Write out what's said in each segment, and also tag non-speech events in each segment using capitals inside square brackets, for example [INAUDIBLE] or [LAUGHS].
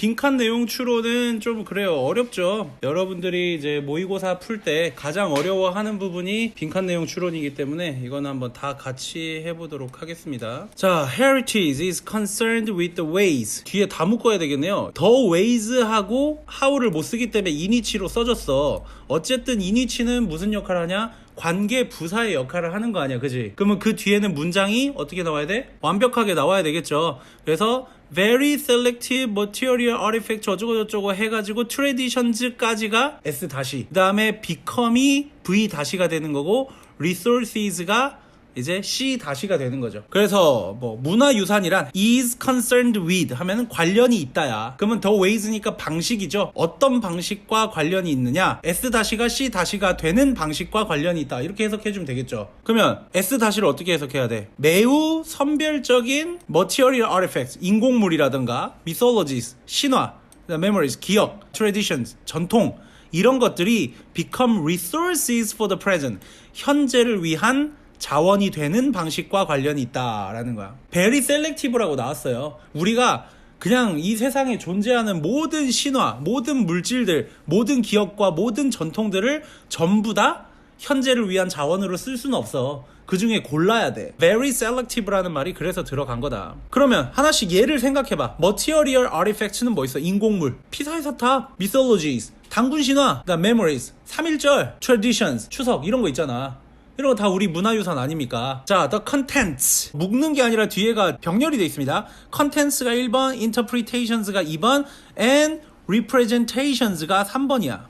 빈칸 내용 추론은 좀 그래요. 어렵죠. 여러분들이 이제 모의고사 풀 때 가장 어려워하는 부분이 빈칸 내용 추론이기 때문에 이건 한번 다 같이 해보도록 하겠습니다. 자 heritage is concerned with the ways. 뒤에 다 묶어야 되겠네요. the ways 하고 how를 못 쓰기 때문에 이니치로 써줬어. 어쨌든 이니치는 무슨 역할을 하냐 관계 부사의 역할을 하는 거 아니야, 그지? 그러면 그 뒤에는 문장이 어떻게 나와야 돼? 완벽하게 나와야 되겠죠. 그래서 very selective material artifact 어쩌고 저쩌고 해가지고 traditions까지가 s 다시. 그 다음에 become이 v 다시가 되는 거고 resources가 이제 C 다시가 되는 거죠. 그래서 뭐 문화유산이란 is concerned with 하면은 관련이 있다야. 그러면 the ways니까 방식이죠. 어떤 방식과 관련이 있느냐? S 다시가 C 다시가 되는 방식과 관련이 있다. 이렇게 해석해 주면 되겠죠. 그러면 S 다시를 어떻게 해석해야 돼? 매우 선별적인 material artifacts, 인공물이라든가 mythologies, 신화, memories, 기억, traditions, 전통 이런 것들이 become resources for the present. 현재를 위한 자원이 되는 방식과 관련이 있다라는 거야. very selective라고 나왔어요. 우리가 그냥 이 세상에 존재하는 모든 신화, 모든 물질들, 모든 기억과 모든 전통들을 전부 다 현재를 위한 자원으로 쓸 수는 없어. 그 중에 골라야 돼. Very selective라는 말이 그래서 들어간 거다. 그러면 하나씩 예를 생각해봐. Material artifacts는 뭐 있어? 인공물, 피사의 사탑, mythologies, 당군 신화, 그다음 memories, 3.1절, traditions, 추석 이런 거 있잖아. 이런 거 다 우리 문화유산 아닙니까? 자, the contents. 묶는 게 아니라 뒤에가 병렬이 돼 있습니다. contents가 1번, interpretations가 2번, and representations가 3번이야.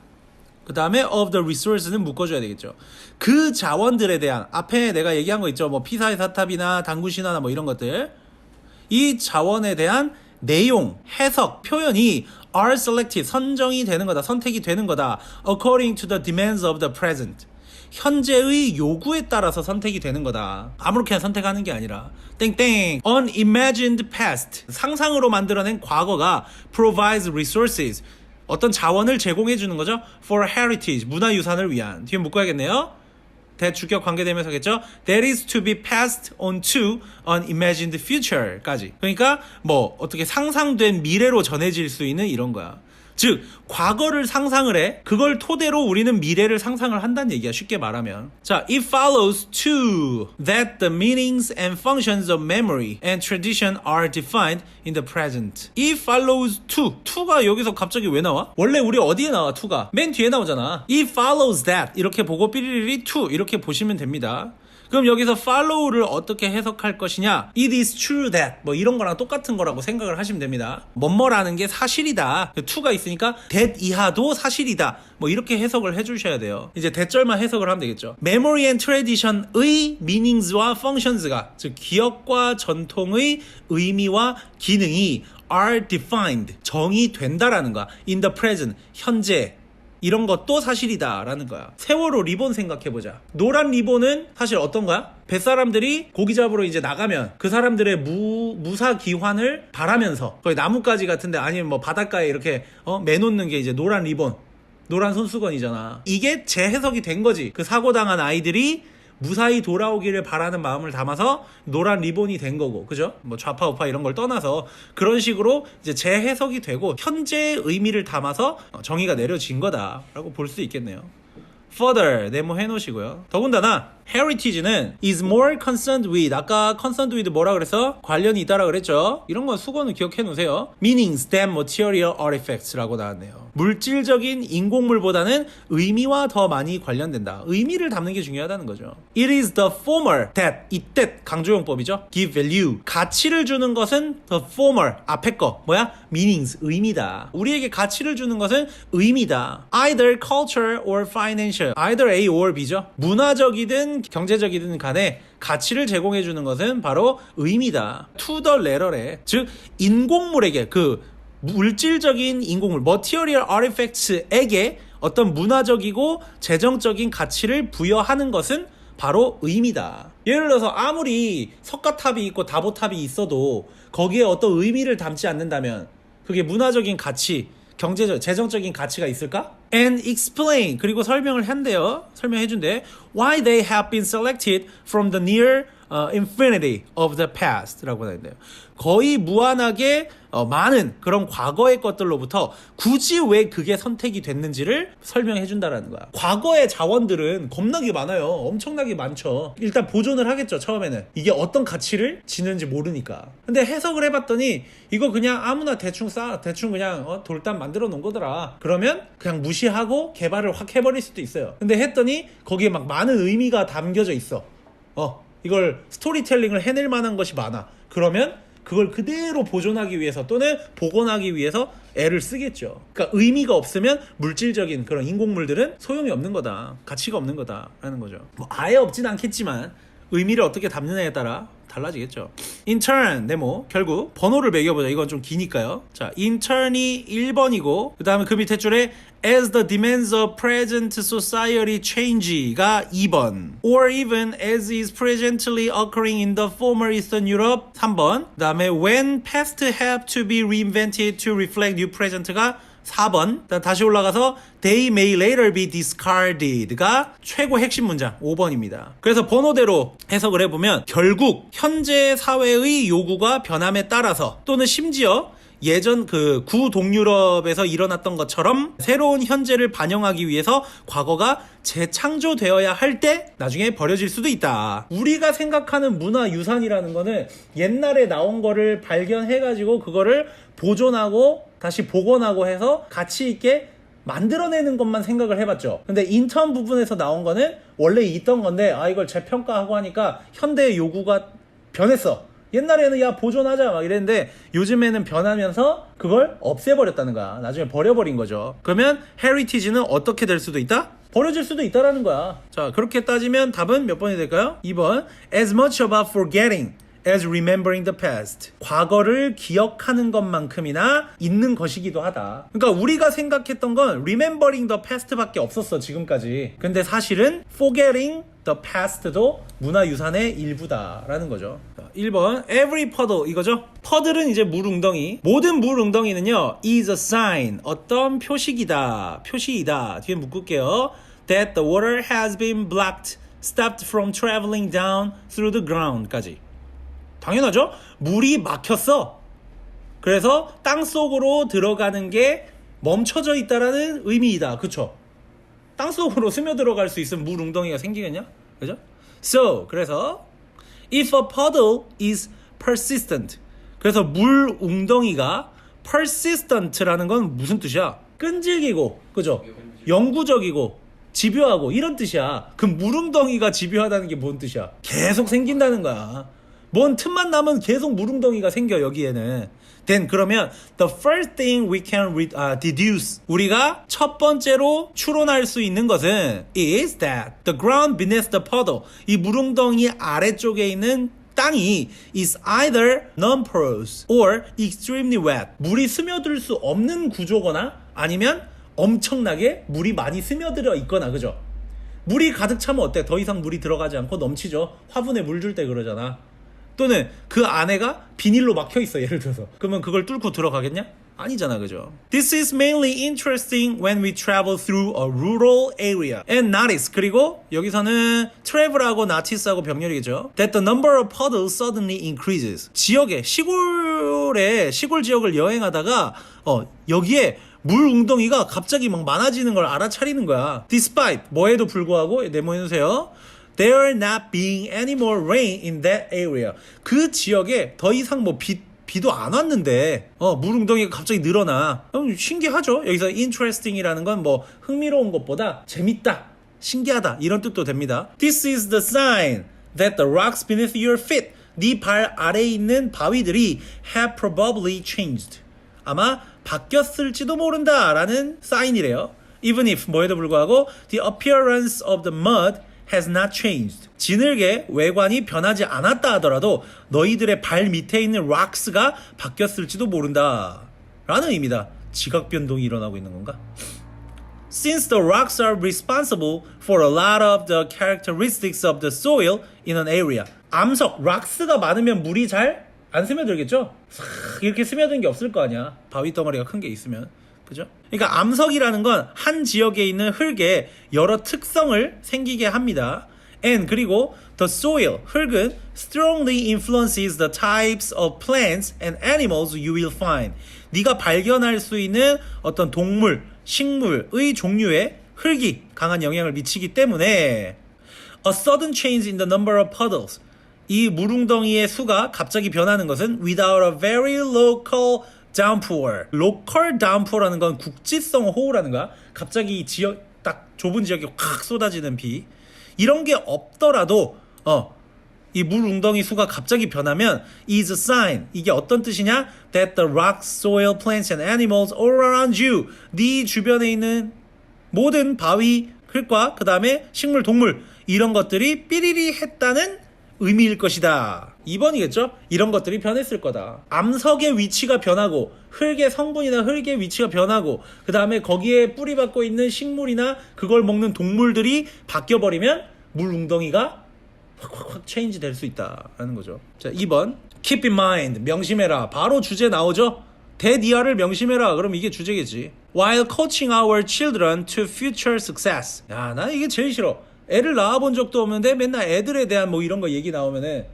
그 다음에 of the resources는 묶어줘야 되겠죠. 그 자원들에 대한 앞에 내가 얘기한 거 있죠. 뭐 피사의 사탑이나 당구신화나 뭐 이런 것들. 이 자원에 대한 내용, 해석, 표현이 are selected 선정이 되는 거다. 선택이 되는 거다. according to the demands of the present. 현재의 요구에 따라서 선택이 되는 거다. 아무렇게나 선택하는 게 아니라 땡땡 unimagined past 상상으로 만들어낸 과거가 provides resources 어떤 자원을 제공해 주는 거죠. for heritage 문화 유산을 위한 뒤에 묶어야겠네요. 대주격 관계되면서겠죠. That is to be passed on to an imagined future까지. 그러니까 뭐 어떻게 상상된 미래로 전해질 수 있는 이런 거야. 즉 과거를 상상을 해 그걸 토대로 우리는 미래를 상상을 한다는 얘기야 쉽게 말하면 자 it follows too that the meanings and functions of memory and tradition are defined in the present it follows too to가 여기서 갑자기 왜 나와? 원래 우리 어디에 나와 to가 맨 뒤에 나오잖아 it follows that 이렇게 보고 삐리리리 to 이렇게 보시면 됩니다 그럼 여기서 follow를 어떻게 해석할 것이냐? It is true that 뭐 이런 거랑 똑같은 거라고 생각을 하시면 됩니다. 뭐뭐라는 게 사실이다. to가 있으니까 that 이하도 사실이다. 뭐 이렇게 해석을 해주셔야 돼요. 이제 대절만 해석을 하면 되겠죠. Memory and tradition의 meanings와 functions가 즉 기억과 전통의 의미와 기능이 are defined 정의된다라는 거야. In the present 현재 이런 것도 사실이다라는 거야. 세월호 리본 생각해보자. 노란 리본은 사실 어떤 거야? 뱃사람들이 고기 잡으러 이제 나가면 그 사람들의 무, 무사 기환을 바라면서 거의 나뭇가지 같은데 아니면 뭐 바닷가에 이렇게 어, 매놓는 게 이제 노란 리본. 노란 손수건이잖아. 이게 재해석이 된 거지. 그 사고당한 아이들이 무사히 돌아오기를 바라는 마음을 담아서 노란 리본이 된 거고, 그죠? 뭐 좌파 우파 이런 걸 떠나서 그런 식으로 이제 재해석이 되고 현재의 의미를 담아서 정의가 내려진 거다라고 볼 수 있겠네요. further 네모해 놓으시고요. 더군다나 heritage는 is more concerned with 아까 concerned with 뭐라 그래서 관련이 있다라 그랬죠. 이런 건 수건은 기억해 놓으세요. meanings than material artifacts라고 나왔네요. 물질적인 인공물보다는 의미와 더 많이 관련된다. 의미를 담는 게 중요하다는 거죠. It is the former that 이때 강조용법이죠. give value 가치를 주는 것은 the former 앞에 거 뭐야? meanings 의미다. 우리에게 가치를 주는 것은 의미다. either culture or financial either A or B죠. 문화적이든 경제적이든 간에 가치를 제공해 주는 것은 바로 의미다. to the letter에 즉 인공물에게 그 물질적인 인공물 material artifacts에게 어떤 문화적이고 재정적인 가치를 부여하는 것은 바로 의미다. 예를 들어서 아무리 석가탑이 있고 다보탑이 있어도 거기에 어떤 의미를 담지 않는다면 그게 문화적인 가치, 경제적, 재정적인 가치가 있을까? And explain 그리고 설명을 한대요. 설명해 준대. Why they have been selected from the near 어, infinity of the past라고 하는데요. 거의 무한하게 어, 많은 그런 과거의 것들로부터 굳이 왜 그게 선택이 됐는지를 설명해 준다라는 거야. 과거의 자원들은 겁나게 많아요. 엄청나게 많죠. 일단 보존을 하겠죠. 처음에는 이게 어떤 가치를 지는지 모르니까. 근데 해석을 해봤더니 이거 그냥 아무나 대충 쌓 대충 그냥 어, 돌담 만들어 놓은 거더라. 그러면 그냥 무시하고 개발을 확 해버릴 수도 있어요. 근데 했더니 거기에 막 많은 의미가 담겨져 있어. 어 이걸 스토리텔링을 해낼 만한 것이 많아. 그러면 그걸 그대로 보존하기 위해서 또는 복원하기 위해서 애를 쓰겠죠. 그러니까 의미가 없으면 물질적인 그런 인공물들은 소용이 없는 거다. 가치가 없는 거다라는 거죠. 뭐 아예 없진 않겠지만 의미를 어떻게 담느냐에 따라 달라지겠죠. intern 네모 결국 번호를 매겨보자. 이건 좀 기니까요. 자, intern이 1번이고 그 다음에 그 밑에 줄에 as the demands of present society change가 2번 or even as is presently occurring in the former Eastern Europe 3번 그 다음에 when past have to be reinvented to reflect new present가 4번 다시 올라가서 they may later be discarded가 최고 핵심 문장 5번입니다. 그래서 번호대로 해석을 해보면 결국 현재 사회의 요구가 변함에 따라서 또는 심지어 예전 그 구동유럽에서 일어났던 것처럼 새로운 현재를 반영하기 위해서 과거가 재창조되어야 할 때 나중에 버려질 수도 있다. 우리가 생각하는 문화 유산이라는 거는 옛날에 나온 거를 발견해가지고 그거를 보존하고 다시 복원하고 해서 가치 있게 만들어내는 것만 생각을 해봤죠. 근데 인턴 부분에서 나온 거는 원래 있던 건데 아 이걸 재평가하고 하니까 현대의 요구가 변했어. 옛날에는 야 보존하자 막 이랬는데 요즘에는 변하면서 그걸 없애버렸다는 거야. 나중에 버려버린 거죠. 그러면 헤리티지는 어떻게 될 수도 있다? 버려질 수도 있다라는 거야. 자 그렇게 따지면 답은 몇 번이 될까요? 2번 As much about forgetting as remembering the past. 과거를 기억하는 것만큼이나 있는 것이기도 하다. 그러니까 우리가 생각했던 건 remembering the past밖에 없었어 지금까지. 근데 사실은 forgetting the past도 문화유산의 일부다라는 거죠. 자, 1번 every puddle 이거죠. 퍼들은 이제 물웅덩이. 모든 물웅덩이는요 is a sign 어떤 표식이다. 표시이다. 뒤에 묶을게요. that the water has been blocked, stopped from traveling down through the ground까지. 당연하죠. 물이 막혔어. 그래서 땅 속으로 들어가는 게 멈춰져 있다라는 의미이다. 그쵸? 땅 속으로 스며 들어갈 수 있으면 물 웅덩이가 생기겠냐? 그죠? So, 그래서 if a puddle is persistent. 그래서 물 웅덩이가 persistent라는 건 무슨 뜻이야? 끈질기고, 그죠? 영구적이고 집요하고 이런 뜻이야. 그 물웅덩이가 집요하다는 게 뭔 뜻이야? 계속 생긴다는 거야. 뭔 틈만 나면 계속 물웅덩이가 생겨 여기에는. Then 그러면 the first thing we can re, uh, deduce 우리가 첫 번째로 추론할 수 있는 것은 is that the ground beneath the puddle 이 물웅덩이 아래쪽에 있는 땅이 is either non-porous or extremely wet 물이 스며들 수 없는 구조거나 아니면 엄청나게 물이 많이 스며들어 있거나 그죠? 물이 가득 차면 어때? 더 이상 물이 들어가지 않고 넘치죠. 화분에 물 줄 때 그러잖아. 또는 그 안에가 비닐로 막혀 있어 예를 들어서. 그러면 그걸 뚫고 들어가겠냐? 아니잖아, 그죠? This is mainly interesting when we travel through a rural area. And notice 그리고 여기서는 travel하고 notice하고 병렬이겠죠. That the number of puddles suddenly increases. 지역에 시골에 시골 지역을 여행하다가 어 여기에 물 웅덩이가 갑자기 막 많아지는 걸 알아차리는 거야. Despite 뭐에도 불구하고 네모해 주세요. There not being any more rain in that area. 그 지역에 더 이상 뭐 비, 비도 안 왔는데 어, 물 웅덩이가 갑자기 늘어나. 그럼 신기하죠. 여기서 interesting이라는 건 뭐 흥미로운 것보다 재밌다, 신기하다 이런 뜻도 됩니다. This is the sign that the rocks beneath your feet, 네 발 아래에 있는 바위들이 have probably changed. 아마 바뀌었을지도 모른다라는 사인이래요. Even if 뭐에도 불구하고 the appearance of the mud has not changed. 진흙의 외관이 변하지 않았다 하더라도 너희들의 발 밑에 있는 rocks가 바뀌었을지도 모른다. 라는 의미다. 지각 변동이 일어나고 있는 건가? Since the rocks are responsible for a lot of the characteristics of the soil in an area. 암석, 락스가 많으면 물이 잘 안 스며들겠죠? 싹 이렇게 스며든 게 없을 거 아니야. 바위 덩어리가 큰 게 있으면. 그죠? 그러니까 암석이라는 건 한 지역에 있는 흙에 여러 특성을 생기게 합니다. And 그리고 the soil 흙은 strongly influences the types of plants and animals you will find. 네가 발견할 수 있는 어떤 동물, 식물의 종류에 흙이 강한 영향을 미치기 때문에 a sudden change in the number of puddles. 이 물웅덩이의 수가 갑자기 변하는 것은 without a very local downpour. local downpour라는 건 국지성 호우라는 거야. 갑자기 이 지역 딱 좁은 지역에 확 쏟아지는 비. 이런 게 없더라도 어. 이 물 웅덩이 수가 갑자기 변하면 is a sign. 이게 어떤 뜻이냐? That the rock, soil, plants and animals all around you. 네 주변에 있는 모든 바위, 흙과 그 다음에 식물, 동물 이런 것들이 삐리리 했다는 의미일 것이다. 2번이겠죠? 이런 것들이 변했을 거다. 암석의 위치가 변하고 흙의 성분이나 흙의 위치가 변하고 그 다음에 거기에 뿌리 받고 있는 식물이나 그걸 먹는 동물들이 바뀌어 버리면 물 웅덩이가 확확확 체인지 될 수 있다라는 거죠. 자, 2번. Keep in mind. 명심해라. 바로 주제 나오죠? 대니아를 명심해라. 그럼 이게 주제겠지. While coaching our children to future success. 야, 나 이게 제일 싫어. 애를 낳아본 적도 없는데 맨날 애들에 대한 뭐 이런 거 얘기 나오면은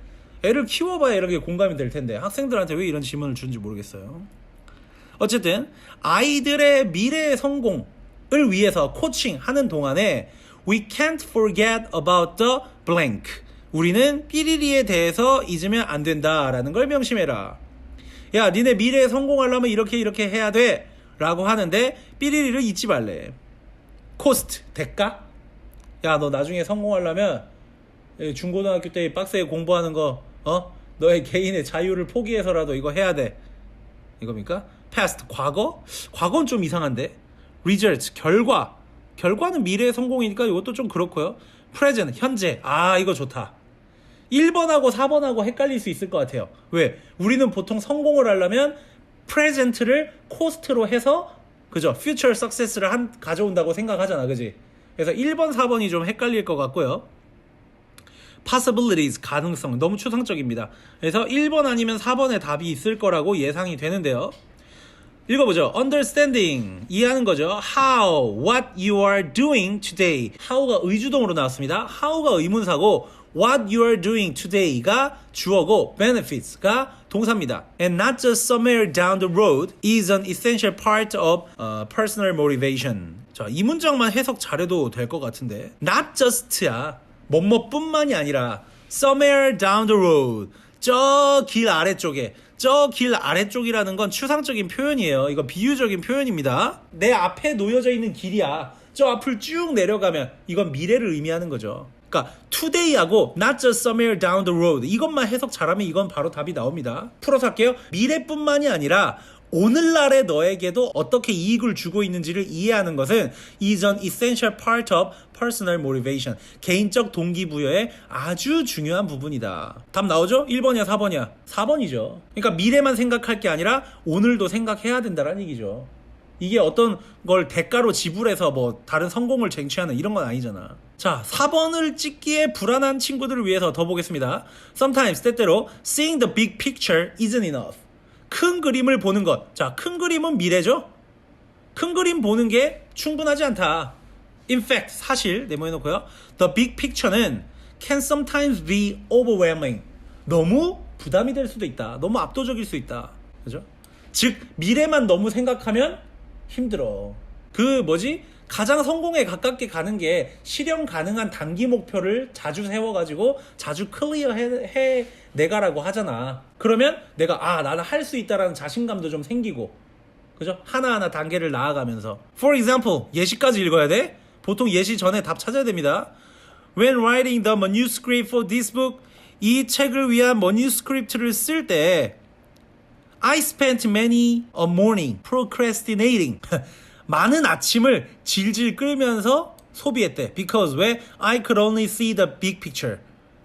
애를 키워봐야 이런 게 공감이 될 텐데 학생들한테 왜 이런 질문을 주는지 모르겠어요. 어쨌든 아이들의 미래 성공을 위해서 코칭하는 동안에 we can't forget about the blank. 우리는 삐리리에 대해서 잊으면 안 된다라는 걸 명심해라. 야, 니네 미래에 성공하려면 이렇게 이렇게 해야 돼. 라고 하는데 삐리리를 잊지 말래. 코스트, 대가? 야, 너 나중에 성공하려면 예, 중고등학교 때 빡세게 공부하는 거, 어? 너의 개인의 자유를 포기해서라도 이거 해야 돼. 이겁니까? past, 과거? 과거는 좀 이상한데. result, 결과. 결과는 미래의 성공이니까 이것도 좀 그렇고요. present, 현재. 아, 이거 좋다. 1번하고 4번하고 헷갈릴 수 있을 것 같아요. 왜? 우리는 보통 성공을 하려면 present를 cost로 해서 그죠? future success를 한, 가져온다고 생각하잖아. 그지? 그래서 1번, 4번이 좀 헷갈릴 것 같고요. Possibilities 가능성 너무 추상적입니다. 그래서 1번 아니면 4번에 답이 있을 거라고 예상이 되는데요. 읽어보죠. understanding 이해하는 거죠. how what you are doing today. how가 의주동으로 나왔습니다. how가 의문사고 what you are doing today가 주어고 benefits가 동사입니다. And not just somewhere down the road is an essential part of uh, personal motivation. 자, 이 문장만 해석 잘해도 될 것 같은데. not just야. 뭐뭐뿐만이 아니라 somewhere down the road 저 길 아래쪽에 저 길 아래쪽이라는 건 추상적인 표현이에요. 이거 비유적인 표현입니다. 내 앞에 놓여져 있는 길이야. 저 앞을 쭉 내려가면 이건 미래를 의미하는 거죠. 그러니까 today하고 not just somewhere down the road 이것만 해석 잘하면 이건 바로 답이 나옵니다. 풀어서 할게요. 미래뿐만이 아니라 오늘날의 너에게도 어떻게 이익을 주고 있는지를 이해하는 것은 an essential part of personal motivation. 개인적 동기부여의 아주 중요한 부분이다. 답 나오죠? 1번이야, 4번이야? 4번이죠. 그러니까 미래만 생각할 게 아니라 오늘도 생각해야 된다는 얘기죠. 이게 어떤 걸 대가로 지불해서 뭐 다른 성공을 쟁취하는 이런 건 아니잖아. 자, 4번을 찍기에 불안한 친구들을 위해서 더 보겠습니다. Sometimes 때때로 seeing the big picture isn't enough. 큰 그림을 보는 것. 자, 큰 그림은 미래죠? 큰 그림 보는 게 충분하지 않다. In fact, 사실 네모해 놓고요. The big picture는 can sometimes be overwhelming. 너무 부담이 될 수도 있다. 너무 압도적일 수 있다. 그죠? 즉, 미래만 너무 생각하면 힘들어. 그 뭐지? 가장 성공에 가깝게 가는 게 실현 가능한 단기 목표를 자주 세워가지고 자주 클리어 해, 해 내가라고 하잖아. 그러면 내가 아 나는 할 수 있다라는 자신감도 좀 생기고 그죠? 하나하나 단계를 나아가면서. For example, 예시까지 읽어야 돼? 보통 예시 전에 답 찾아야 됩니다. When writing the manuscript for this book, 이 책을 위한 manuscript를 쓸 때 I spent many a morning procrastinating. [LAUGHS] 많은 아침을 질질 끌면서 소비했대. Because 왜? I could only see the big picture.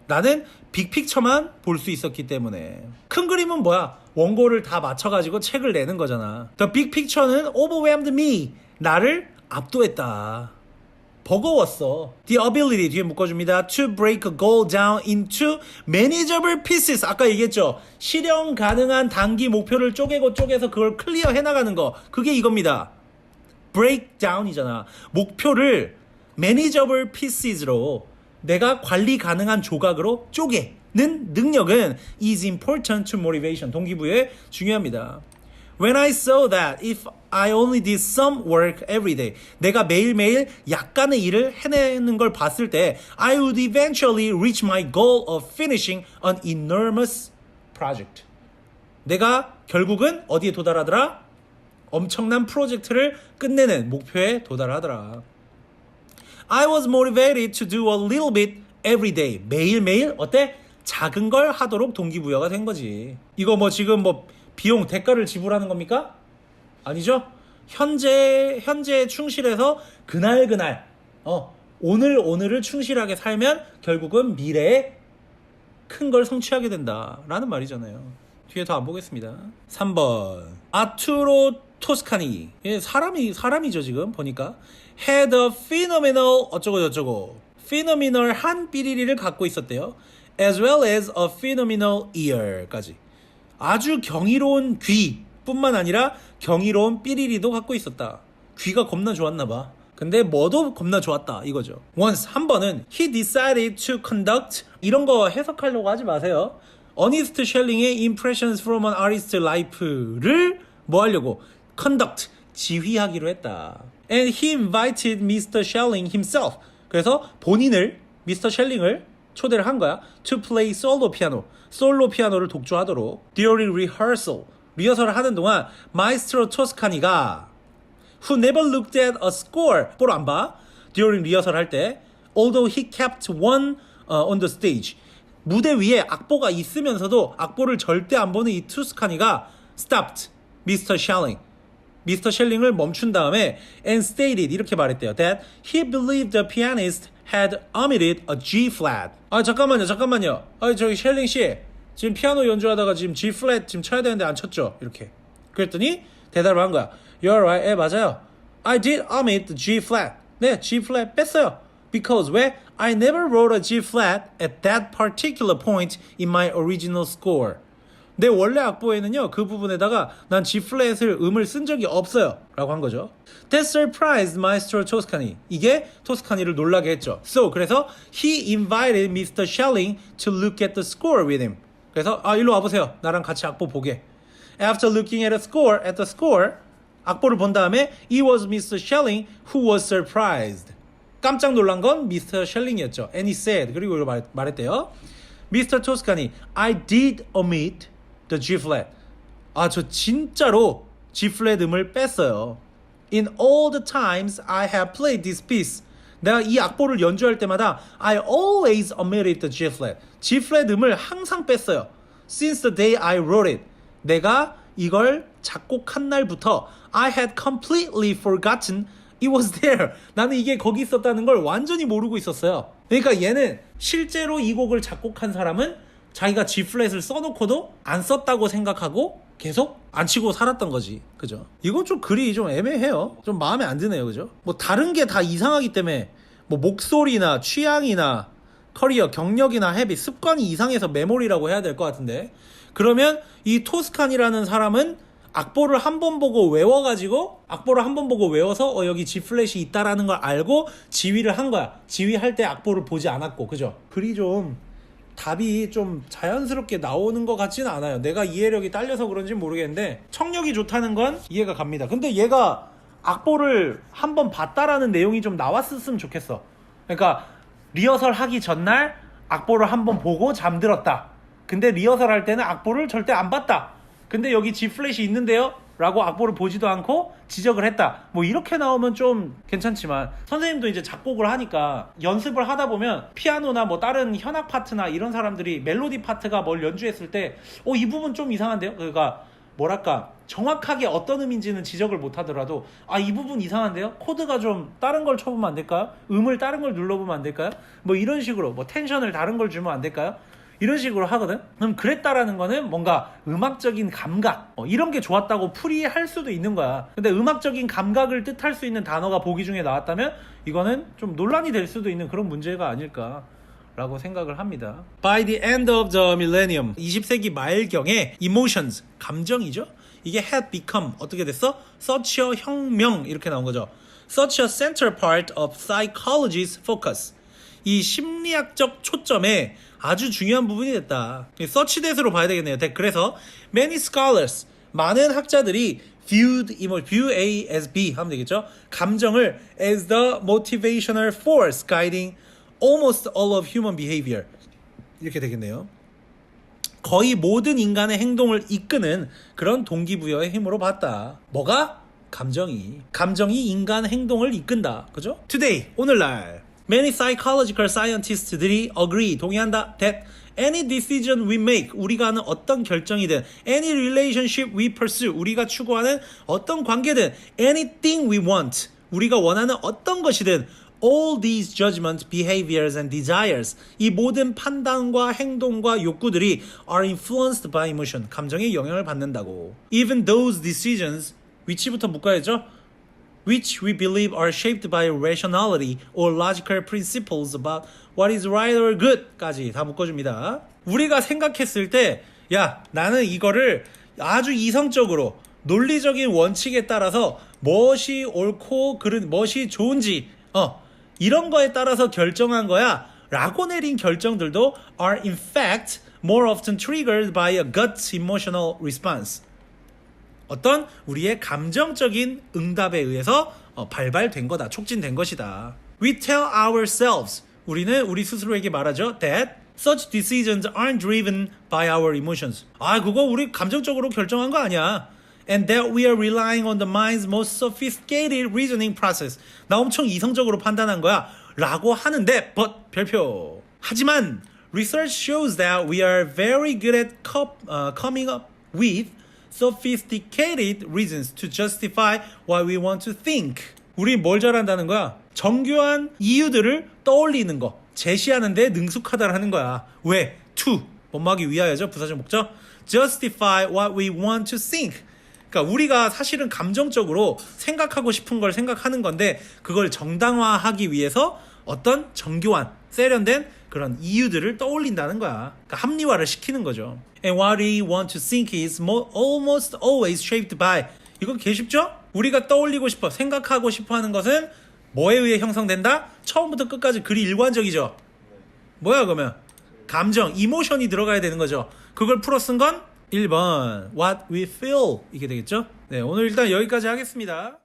나는 빅픽처만 볼 수 있었기 때문에. 큰 그림은 뭐야? 원고를 다 맞춰가지고 책을 내는 거잖아. The big picture는 overwhelmed me. 나를 압도했다. 버거웠어. The ability 뒤에 묶어줍니다. To break a goal down into manageable pieces. 아까 얘기했죠. 실현 가능한 단기 목표를 쪼개고 쪼개서 그걸 클리어 해나가는 거. 그게 이겁니다. Break down이잖아. 목표를 manageable pieces로 내가 관리 가능한 조각으로 쪼개는 능력은 is important to motivation. 동기부여에 중요합니다. When I saw that if I only did some work every day, 내가 매일매일 약간의 일을 해내는 걸 봤을 때 I would eventually reach my goal of finishing an enormous project. 내가 결국은 어디에 도달하더라? 엄청난 프로젝트를 끝내는 목표에 도달하더라. I was motivated to do a little bit every day. 매일매일 어때? 작은 걸 하도록 동기부여가 된 거지. 이거 뭐 지금 뭐 비용 대가를 지불하는 겁니까? 아니죠? 현재 현재에 충실해서 그날 그날 어 오늘 오늘을 충실하게 살면 결국은 미래에 큰 걸 성취하게 된다라는 말이잖아요. 뒤에 더 안 보겠습니다. 3번 아투로 토스카니 예, 사람이 사람이죠 지금 보니까 had a phenomenal 어쩌고 저쩌고 phenomenal한 삐리리를 갖고 있었대요. as well as a phenomenal ear까지 아주 경이로운 귀뿐만 아니라 경이로운 삐리리도 갖고 있었다. 귀가 겁나 좋았나 봐. 근데 뭐도 겁나 좋았다 이거죠. once 한 번은 he decided to conduct 이런 거 해석하려고 하지 마세요. Honest Shelling의 Impressions from an Artist's Life를 뭐 하려고 conduct 지휘하기로 했다. And he invited Mr. Shelling himself. 그래서 본인을 Mr. Shelling을 초대를 한 거야. To play solo piano. 솔로 피아노를 독주하도록. During rehearsal. 리허설을 하는 동안 마이스트로 토스카니가 who never looked at a score 볼안 봐. during 리허설 할 때 although he kept one uh, on the stage 무대 위에 악보가 있으면서도 악보를 절대 안 보는 이 투스카니가 stopped Mr. Shelling 미스터 셸링을 멈춘 다음에 and stated 이렇게 말했대요 that he believed the pianist had omitted a G flat 아 잠깐만요 잠깐만요 아 저기 셸링 씨 지금 피아노 연주하다가 지금 G flat 지금 쳐야 되는데 안 쳤죠 이렇게 그랬더니 대답을 한 거야 you're right 예 맞아요 I did omit the G flat 네 G flat 뺐어요 because 왜 I never wrote a G flat at that particular point in my original score 내 원래 악보에는요 그 부분에다가 난 G 플랫을 음을 쓴 적이 없어요 라고 한 거죠 That surprised Maestro Toscani 이게 토스카니를 놀라게 했죠 So 그래서 he invited Mr. Schelling to look at the score with him 그래서 아 일로 와보세요 나랑 같이 악보 보게 After looking at a score at the score 악보를 본 다음에 it was Mr. Schelling who was surprised 깜짝 놀란 건 미스터 셸링이었죠 And he said 그리고 이걸 말, 말했대요 Mr. Toscani I did omit the G flat. 아, 저 진짜로 G flat 음을 뺐어요. In all the times I have played this piece. 내가 이 악보를 연주할 때마다 I always omitted the G flat. G flat 음을 항상 뺐어요. Since the day I wrote it. 내가 이걸 작곡한 날부터 I had completely forgotten it was there. 나는 이게 거기 있었다는 걸 완전히 모르고 있었어요. 그러니까 얘는 실제로 이 곡을 작곡한 사람은 자기가 G 플랫을 써놓고도 안 썼다고 생각하고 계속 안 치고 살았던 거지. 그죠? 이건 좀 글이 좀 애매해요. 좀 마음에 안 드네요. 그죠? 뭐 다른 게 다 이상하기 때문에 뭐 목소리나 취향이나 커리어, 경력이나 헤비, 습관이 이상해서 메모리라고 해야 될 것 같은데. 그러면 이 토스칸이라는 사람은 악보를 한 번 보고 외워가지고 악보를 한 번 보고 외워서 어 여기 G 플랫이 있다라는 걸 알고 지휘를 한 거야. 지휘할 때 악보를 보지 않았고, 그죠? 글이 좀 답이 좀 자연스럽게 나오는 것 같지는 않아요. 내가 이해력이 딸려서 그런지 모르겠는데 청력이 좋다는 건 이해가 갑니다. 근데 얘가 악보를 한 번 봤다라는 내용이 좀 나왔었으면 좋겠어. 그러니까 리허설 하기 전날 악보를 한 번 보고 잠들었다. 근데 리허설 할 때는 악보를 절대 안 봤다. 근데 여기 G 플랫이 있는데요? 라고 악보를 보지도 않고 지적을 했다. 뭐 이렇게 나오면 좀 괜찮지만 선생님도 이제 작곡을 하니까 연습을 하다 보면 피아노나 뭐 다른 현악 파트나 이런 사람들이 멜로디 파트가 뭘 연주했을 때 어 이 부분 좀 이상한데요? 그러니까 뭐랄까 정확하게 어떤 음인지는 지적을 못 하더라도 아 이 부분 이상한데요? 코드가 좀 다른 걸 쳐보면 안 될까요? 음을 다른 걸 눌러보면 안 될까요? 뭐 이런 식으로 뭐 텐션을 다른 걸 주면 안 될까요? 이런 식으로 하거든. 그럼 그랬다라는 거는 뭔가 음악적인 감각 어, 이런 게 좋았다고 풀이할 수도 있는 거야. 근데 음악적인 감각을 뜻할 수 있는 단어가 보기 중에 나왔다면 이거는 좀 논란이 될 수도 있는 그런 문제가 아닐까. 라고 생각을 합니다. By the end of the millennium, 20세기 말경에 emotions, 감정이죠? 이게 had become 어떻게 됐어? a 혁명 이렇게 나온 거죠. a central part of psychology's focus. 이 심리학적 초점에 아주 중요한 부분이 됐다. 서치댓으로 봐야 되겠네요. 데- 그래서 many scholars 많은 학자들이 viewed emo view A as B 하면 되겠죠. 감정을 as the motivational force guiding almost all of human behavior 이렇게 되겠네요. 거의 모든 인간의 행동을 이끄는 그런 동기부여의 힘으로 봤다. 뭐가? 감정이. 감정이 인간 행동을 이끈다. 그죠? Today, 오늘날. Many psychological scientists들이 agree, 동의한다. That any decision we make, 우리가 하는 어떤 결정이든, any relationship we pursue, 우리가 추구하는 어떤 관계든, anything we want, 우리가 원하는 어떤 것이든, all these judgments, behaviors and desires 이 모든 판단과 행동과 욕구들이 are influenced by emotion 감정의 영향을 받는다고 even those decisions 위치부터 묶어야죠 which we believe are shaped by rationality or logical principles about what is right or good까지 다 묶어줍니다 우리가 생각했을 때 야 나는 이거를 아주 이성적으로 논리적인 원칙에 따라서 무엇이 옳고 그른 무엇이 좋은지 어 이런 거에 따라서 결정한 거야 라고 내린 결정들도 are in fact more often triggered by a gut emotional response 어떤 우리의 감정적인 응답에 의해서 어, 발발된 거다 촉진된 것이다 we tell ourselves 우리는 우리 스스로에게 말하죠 that such decisions aren't driven by our emotions 아 그거 우리 감정적으로 결정한 거 아니야 and that we are relying on the mind's most sophisticated reasoning process. 나 엄청 이성적으로 판단한 거야. 라고 하는데, but 별표. 하지만, research shows that we are very good at co- uh, coming up with sophisticated reasons to justify what we want to think. 우리 뭘 잘한다는 거야? 정교한 이유들을 떠올리는 거, 제시하는 데 능숙하다라는 거야. 왜? to. 뭔막이 위하여죠? 부사적 목적. justify what we want to think. 그러니까 우리가 사실은 감정적으로 생각하고 싶은 걸 생각하는 건데 그걸 정당화하기 위해서 어떤 정교한 세련된 그런 이유들을 떠올린다는 거야. 그러니까 합리화를 시키는 거죠. And what we want to think is mo- almost always shaped by 이건 개 쉽죠? 우리가 떠올리고 싶어 생각하고 싶어 하는 것은 뭐에 의해 형성된다? 처음부터 끝까지 그리 일관적이죠. 뭐야 그러면 감정, 이모션이 들어가야 되는 거죠. 그걸 풀어 쓴 건 1번 what we feel 이게 되겠죠? 네, 오늘 일단 여기까지 하겠습니다.